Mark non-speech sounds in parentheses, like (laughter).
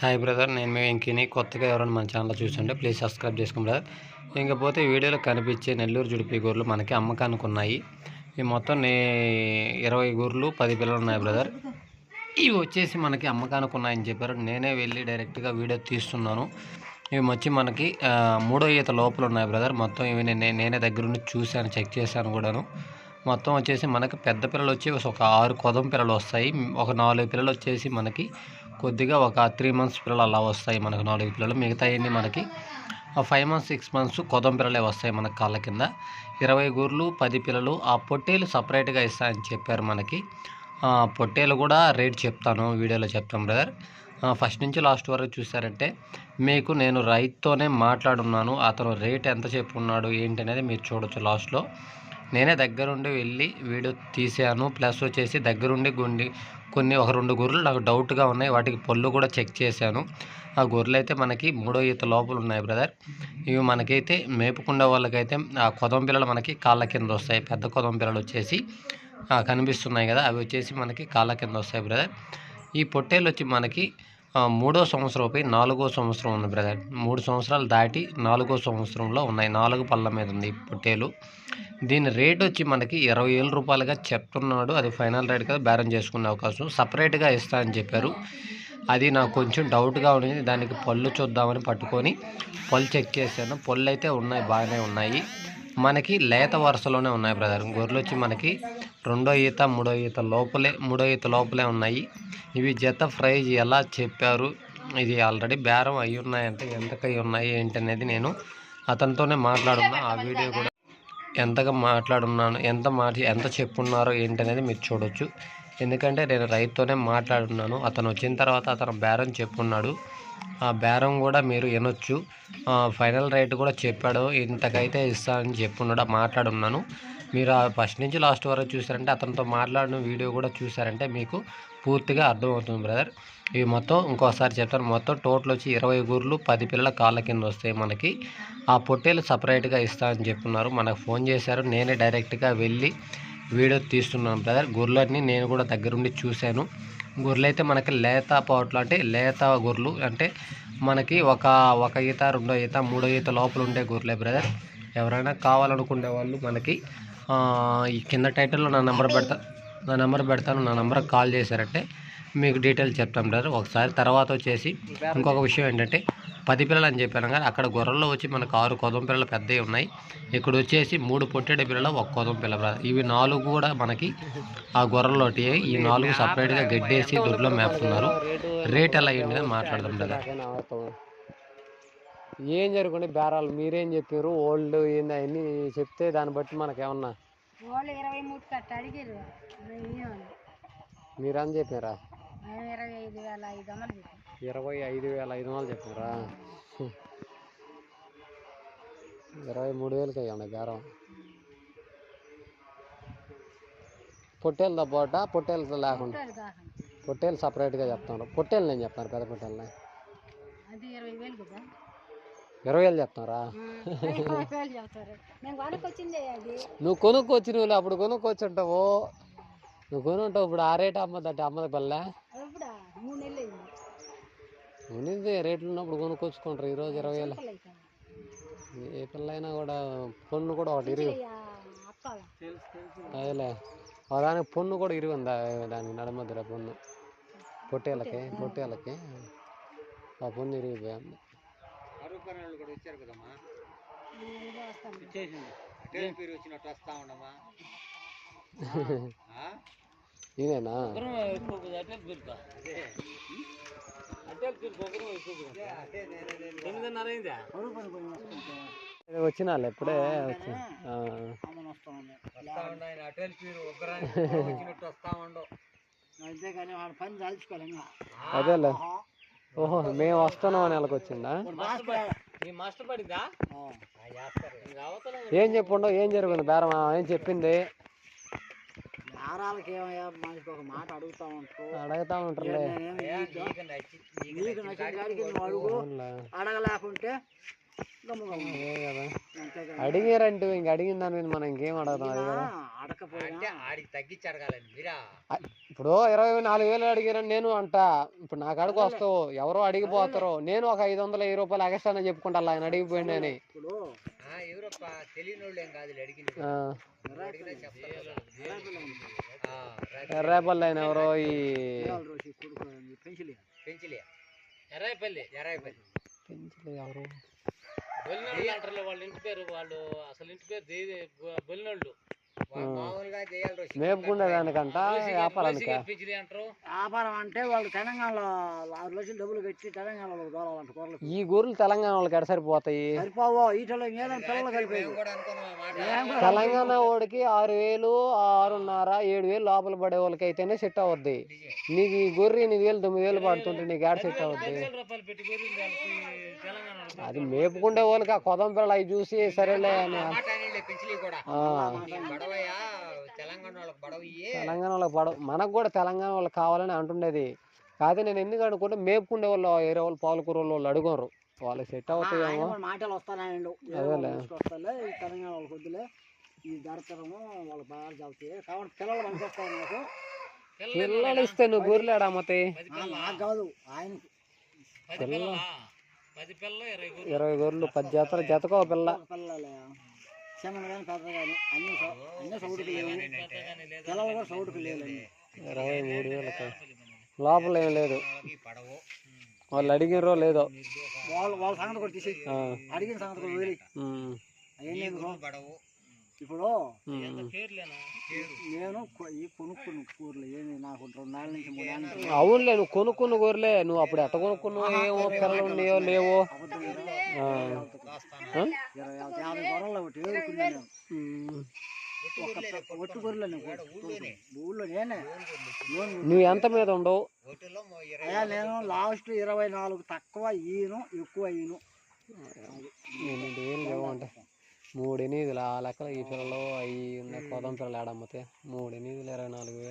Hi brother నేను మీ వెంకీని. కొత్తగా ఎవరైనా మన ఛానల్ చూస్తుంటే ప్లీజ్ సబ్స్క్రైబ్ చేసుకోండి బ్రదర్ ఇంకపోతే వీడియోలో కనిపించే నెల్లూరు జుడిపి గొర్రెలు మనకి అమ్మకానికి ఉన్నాయి ఇవి మొత్తం నే ఇరవై గొర్రెలు పది పిల్లలు ఉన్నాయి బ్రదర్ ఇవి వచ్చేసి మనకి అమ్మకానికి ఉన్నాయని చెప్పారు. నేనే వెళ్ళి డైరెక్ట్గా వీడియో తీస్తున్నాను. ఇవి వచ్చి మనకి మూడో ఈత లోపల ఉన్నాయి బ్రదర్ మొత్తం ఇవి నేను నేనే దగ్గరుండి చూశాను చెక్ చేశాను కూడాను. మొత్తం వచ్చేసి మనకి పెద్ద పిల్లలు వచ్చి ఒక ఆరు కొదం పిల్లలు వస్తాయి. ఒక నాలుగు పిల్లలు వచ్చేసి మనకి కొద్దిగా ఒక త్రీ మంత్స్ పిల్లలు అలా వస్తాయి మనకు నాలుగు పిల్లలు. మిగతా అన్నీ మనకి ఫైవ్ మంత్స్ సిక్స్ మంత్స్ కొదం పిల్లలే వస్తాయి మనకు కాళ్ళ కింద. ఇరవై గూర్లు పది పిల్లలు ఆ పొట్టేలు సపరేట్గా ఇస్తాయని చెప్పారు మనకి. పొట్టేలు కూడా రేట్ చెప్తాను వీడియోలో చెప్తాం బ్రదర్ ఫస్ట్ నుంచి లాస్ట్ వరకు చూసారంటే మీకు నేను రైతుతోనే మాట్లాడున్నాను అతను రేట్ ఎంత చెప్పున్నాడు ఏంటి అనేది మీరు చూడొచ్చు లాస్ట్లో నేనే దగ్గరుండి వెళ్ళి వీడియో తీసాను ప్లస్ వచ్చేసి దగ్గరుండి గుండి కొన్ని ఒక రెండు గొర్రెలు నాకు డౌట్గా ఉన్నాయి. వాటికి పళ్ళు కూడా చెక్ చేశాను. ఆ గొర్రెలు అయితే మనకి మూడో ఈత లోపల ఉన్నాయి బ్రదర్. ఇవి మనకైతే మేపుకునే వాళ్ళకైతే ఆ కొదం పిల్లలు మనకి కాళ్ళ కింద వస్తాయి. పెద్ద కొదం పిల్లలు వచ్చేసి కనిపిస్తున్నాయి కదా. అవి వచ్చేసి మనకి కాళ్ళ కింద వస్తాయి బ్రదర్. ఈ పొట్టేలు వచ్చి మనకి మూడో సంవత్సరంపై నాలుగో సంవత్సరం ఉంది బ్రదర్ మూడు సంవత్సరాలు దాటి నాలుగో సంవత్సరంలో ఉన్నాయి. నాలుగు పళ్ళ మీద ఉంది పొట్టేలు. దీని రేట్ వచ్చి మనకి ఇరవై వేల రూపాయలుగా చెప్తున్నాడు. అది ఫైనల్ రేట్ కదా బేరం చేసుకునే అవకాశం. సపరేట్గా ఇస్తా అని చెప్పారు. అది నాకు కొంచెం డౌట్గా ఉండింది దానికి పళ్ళు చూద్దామని పట్టుకొని పళ్ళు చెక్ చేశాను. పళ్ళు అయితే ఉన్నాయి బాగానే ఉన్నాయి. మనకి లేత వరుసలోనే ఉన్నాయి బ్రదర్ గొర్రెలు వచ్చి మనకి రెండో ఈత మూడో ఈత లోపలే మూడో ఈత లోపలే ఉన్నాయి. ఇవి జత ప్రైజ్ ఎలా చెప్పారు? ఇది ఆల్రెడీ బేరం అయి ఉన్నాయంటే ఎంతకై ఉన్నాయి ఏంటి అనేది నేను అతనితోనే మాట్లాడున్నా ఆ వీడియో కూడా ఎంతగా మాట్లాడున్నాను ఎంత మాట ఎంత చెప్పున్నారో ఏంటి అనేది మీరు చూడొచ్చు. ఎందుకంటే నేను రైతుతోనే మాట్లాడున్నాను. అతను వచ్చిన తర్వాత అతను బేరం చెప్పున్నాడు. ఆ బేరం కూడా మీరు వినొచ్చు. ఫైనల్ రేట్ కూడా చెప్పాడు. ఇంతకైతే ఇస్తానని చెప్పున్నాడు. మాట్లాడున్నాను. మీరు ఆ ఫస్ట్ నుంచి లాస్ట్ వరకు చూసారంటే అతనితో మాట్లాడిన వీడియో కూడా చూసారంటే మీకు పూర్తిగా అర్థమవుతుంది బ్రదర్. ఇవి మొత్తం ఇంకోసారి చెప్తాను. మొత్తం టోటల్ వచ్చి ఇరవై గూర్లు పది పిల్లల కాళ్ళ కింద వస్తాయి మనకి. ఆ పొట్టేలు సపరేట్గా ఇస్తా అని చెప్పున్నారు. మనకు ఫోన్ చేశారు. నేనే డైరెక్ట్గా వెళ్ళి వీడియో తీస్తున్నాను బ్రదర్. గొర్రెలన్నీ నేను కూడా దగ్గరుండి చూశాను. గొర్రెలు అయితే మనకి లేత పౌట్లు అంటే లేత గొర్రెలు అంటే మనకి ఒక ఒక ఈత రెండో ఈత మూడో ఈత లోపల ఉండే గొర్రెలే బ్రదర్ ఎవరైనా కావాలనుకునే వాళ్ళు మనకి ఈ కింద టైటిల్లో నా నెంబర్ పెడతా నా నెంబర్ పెడతాను నా నెంబర్ కాల్ చేశారంటే మీకు డీటెయిల్స్ చెప్తాం బ్రదర్ ఒకసారి తర్వాత వచ్చేసి ఇంకొక విషయం ఏంటంటే పది పిల్లలు అని చెప్పాను కానీ అక్కడ గొర్రెల్లో వచ్చి మనకు ఆరు కొదం పిల్లలు పెద్దవి ఉన్నాయి. ఇక్కడ వచ్చేసి మూడు పొట్టేడు పిల్లలు ఒక కొదం పిల్ల బ్రదర్ ఇవి నాలుగు కూడా మనకి ఆ గొర్రెల్లోటి ఈ నాలుగు సపరేట్గా గడ్డేసి దొడ్లో మేపుతున్నారు. రేట్ ఎలా అయ్యింది అని మాట్లాడదాం ఏం జరుగుండే బేరాలు? మీరేం చెప్పారు? ఓల్డ్ ఏంది అవన్నీ చెప్తే దాన్ని బట్టి మనకి ఏమన్నా వాళ్ళు ఇరవై మూడు కట్ట అడిగారు మేము మీరని చెప్పారా? ఇరవై ఐదు వేల ఐదు వందలు చెప్పాం. ఇరవై ఐదు వేల ఐదు వందలు చెప్పారా? ఇరవై మూడు వేలకి అయ్యండి బేరం పొట్టేలతో పాట పొట్టేలతో లేకుండా? పొట్టేలు సపరేట్గా చెప్తాను పొట్టేలు నేను చెప్తాను పెద్ద పొట్టేలని. అది ఇరవై వేలు కదా. ఇరవై వేలు చెప్తారు. నువ్వు కొనుక్కొచ్చి నువ్వు అప్పుడు కొనుక్కొచ్చి ఉంటావు. నువ్వు కొని ఉంటావు ఇప్పుడు ఆ రేట్ అమ్మదంటే అమ్మది పల్లె. మూడు నెలలు అయింది ఉన్నది రేట్లు ఉన్నప్పుడు కొనుక్కొచ్చుకుంటారు ఈరోజు ఇరవై వేలు. ఏ పిల్ల అయినా కూడా పొన్ను కూడా ఒకటి ఇరుగు. అదేలే. దానికి పొన్ను కూడా ఇరుగు ఉందా దానికి నడమద్దురా పొన్ను? పొట్టేళ్ళకి పొట్టేళ్ళకి. ఆ పొన్ను ఇరిగిపోయింది. నేను ఇదే వస్తాను. (laughs) ఈయనేనా ఇది వచ్చినాలే ఇప్పుడే వచ్చి ఆ. అంతేగాని (laughs) వాడు పని దాల్చుకోలేము అదేలే. ఓహో మేము వస్తున్నాం అని వాళ్ళకి వచ్చిందా? ఏం చెప్పుండవు ఏం జరిగింది బేరం ఆ, ఏం చెప్పింది? ఏమయ్యా? మనకి ఒక మాట అడుగుతా ఉంటారు. అడుగుతా ఉంటారులే. నీకు నచ్చిన కాడికి నువ్వు అడుగు. అడగలేకుంటే కదా. అడిగారంటే ఇంక అడిగిన దాని మీద మనం ఇంకేం అడగదాం అది కదా. తగ్గించి అడగాలండి మీరా? ఇప్పుడు ఇరవై నాలుగు వేలు అడిగారని నేను అంట. ఇప్పుడు నా కాడికి వస్తావు. ఎవరో అడిగిపోతారో. నేను ఒక ఐదు వందల వెయ్యి రూపాయలు ఎగస్ట్రా చెప్పుకుంటా ఆయన అడిగిపోయింది అని ఆ, ఎవరప్ప? తెలియని వాళ్ళు ఏం కాదు అడిగింది. ఎర్రేపల్లి ఆయన ఎవరో ఈ పెంచిలే ఎర్రాయిపల్లి. ఎర్రాయిపల్లి. పెంచలే ఎవరు? బొలినోళ్ళు అంటారు వాళ్ళ ఇంటి పేరు వాళ్ళు అసలు ఇంటి పేరు బొలినోళ్ళు. మేపుకుండే దానికంట వ్యాపారానిక. వ్యాపారం అంటే వాళ్ళు తెలంగాణలో ఆరు లక్షలు డబ్బులు కట్టి తెలంగాణలో దూరాలంట కూరలు ఈ గొర్రెలు తెలంగాణ వాళ్ళకి ఎడ సరిపోతాయి? సరిపోవో ఈటలో ఏదైనా పిల్లలు తెలంగాణ వాడికి ఆరు వేలు ఆరున్నర ఏడు వేలు లోపల పడే వాళ్ళకి అయితేనే సెట్ అవుద్ది. నీకు ఈ గొర్రె ఎనిమిది వేలు తొమ్మిది వేలు పడుతుంటే నీకు ఏడ సెట్ అవుద్ది. అది మేపుకుండే వాళ్ళకి ఆ కొదం పిల్లలు అవి చూసి సరేలే అని తెలంగాణ వాళ్ళకి బడవ ఇయ్యే తెలంగాణ వాళ్ళకి పడ మనకు కూడా తెలంగాణ వాళ్ళకి కావాలని అంటుండేది. కాదు నేను ఎందుకు అనుకుంటే మేపుకుండే వాళ్ళు వేరే వాళ్ళు పాలకూర వాళ్ళు అడుగురు. వాళ్ళకి సెట్ అవుతాయేమో. మాటలు వస్తానండు తెలంగాణ వాళ్ళకి వద్దులే. ఈ బాగా చదువుతాయి. కాబట్టి పిల్లలు పనిచేస్తాయి నాకు. పిల్లలు ఇస్తే నువ్వు ఆ, నాకు కాదు ఆయనకి. పది పిల్లలు ఇరవై గొర్రెలు పది జతలు జతకో పిల్ల. పిల్లలే. చిన్న కానీ పెద్ద కానీ అన్ని అన్ని సౌటుకు లేవు. పిల్లలు కూడా సౌటుకు లేవు ఇరవై మూడు వేలకి లోపల ఏం లేదు. వాళ్ళు అడిగినరో లేదో. వాళ్ళ వాళ్ళ సంగతి కూడా తీసి అడిగిన సంగతి కూడా వదిలి అవన్నీ ఇప్పుడు నేను ఈ కొనుక్కున్న కూరలు ఏమి నాకు రెండు నెలల నుంచి మూడు నెలల నుంచి అవునులే నువ్వు కొనుక్కున్న గొర్రెలే నువ్వు అప్పుడు ఎట్ట కొనుక్కున్నావు? ఏమో పిల్లలు ఉన్నాయో లేవో? యాభై యాభై గొర్రెలు ఒకటి ఏరుకున్నా నేను. ఉమ్. ఒక పె- ఒట్టు గొర్రెలు నేను. ఊళ్ళో నువ్వు ఎంత మీద ఉండవు? నేను లాస్ట్ ఇరవై నాలుగు తక్కువ ఈయను ఎక్కువ వేలు లేవు అంటే. మూడు ఎనిమిదిలు ఆ లెక్కలు ఈ పిల్లలు అవి ఉన్న కొదం పిల్లలు ఆడమ్మతే మూడు ఎనిమిదిలు ఇరవై నాలుగు వేలు.